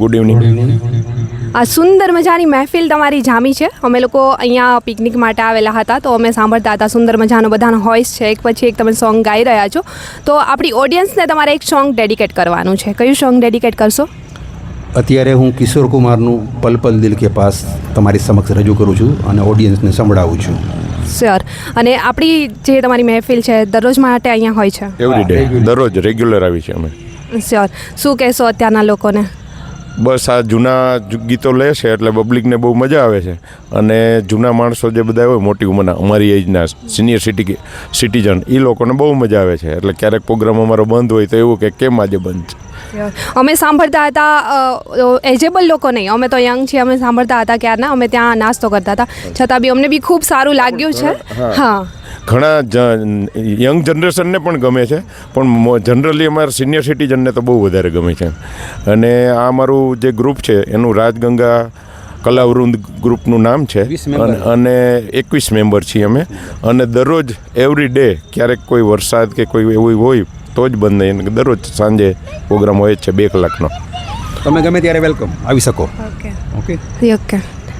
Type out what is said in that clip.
Good evening આ સુંદર મજાની મહેફિલ તમારી જામી છે. અમે લોકો અહીંયા પિકનિક માટે આવેલા હતા તો અમે સાંભળતા હતા સુંદર મજાનો બધાનો વોઇસ છે. એક પછી એક તમે સોંગ ગાઈ રહ્યા છો. તો આપણી ઓડિયન્સને તમારે એક સોંગ ડેડિકેટ કરવાનું છે. કયું સોંગ ડેડિકેટ કરશો? અત્યારે હું કિશોર કુમારનું પલ પલ દિલ કે પાસ તમારી સમક્ષ રજૂ કરું છું અને ઓડિયન્સને સંભળાવું છું. સર અને આપણી જે તમારી મહેફિલ છે દરરોજ માટે અહીંયા હોય છે? એવરી ડે દરરોજ રેગ્યુલર આવી છે અમે. સર શું કહેશો અત્યારના લોકોને? બસ આ જૂના ગીતો લે છે એટલે પબ્લિકને બહુ મજા આવે છે. અને જૂના માણસો જે બધા હોય મોટી ઉંમરના અમારી એજના સિનિયર સિટી સિટીઝન એ લોકોને બહુ મજા આવે છે. એટલે ક્યારેક પ્રોગ્રામ અમારો બંધ હોય તો એવું કે કેમ આજે બંધ છે? અમે સાંભળતા હતા એજેબલ લોકો નહીં. અમે તો યંગ છીએ અમે સાંભળતા હતા ક્યારના અમે ત્યાં નાસ્તો કરતા હતા. છતાં બી અમને બી ખૂબ સારું લાગ્યું છે. હા. ઘણા યંગ જનરેશનને પણ ગમે છે પણ જનરલી અમારા સિનિયર સિટીઝનને તો બહુ વધારે ગમે છે. અને આ અમારું જે ગ્રુપ છે એનું રાજગંગા કલાવૃંદ ગ્રુપનું નામ છે. અને- એકવીસ મેમ્બર છીએ અમે. અને દરરોજ એવરી ડે ક્યારેક કોઈ વરસાદ કે કોઈ એવું હોય તો જ બંધ નહીં દરરોજ સાંજે પ્રોગ્રામ હોય જ છે બે કલાકનો. તમે ગમે ત્યારે વેલકમ આવી શકો. Okay okay okay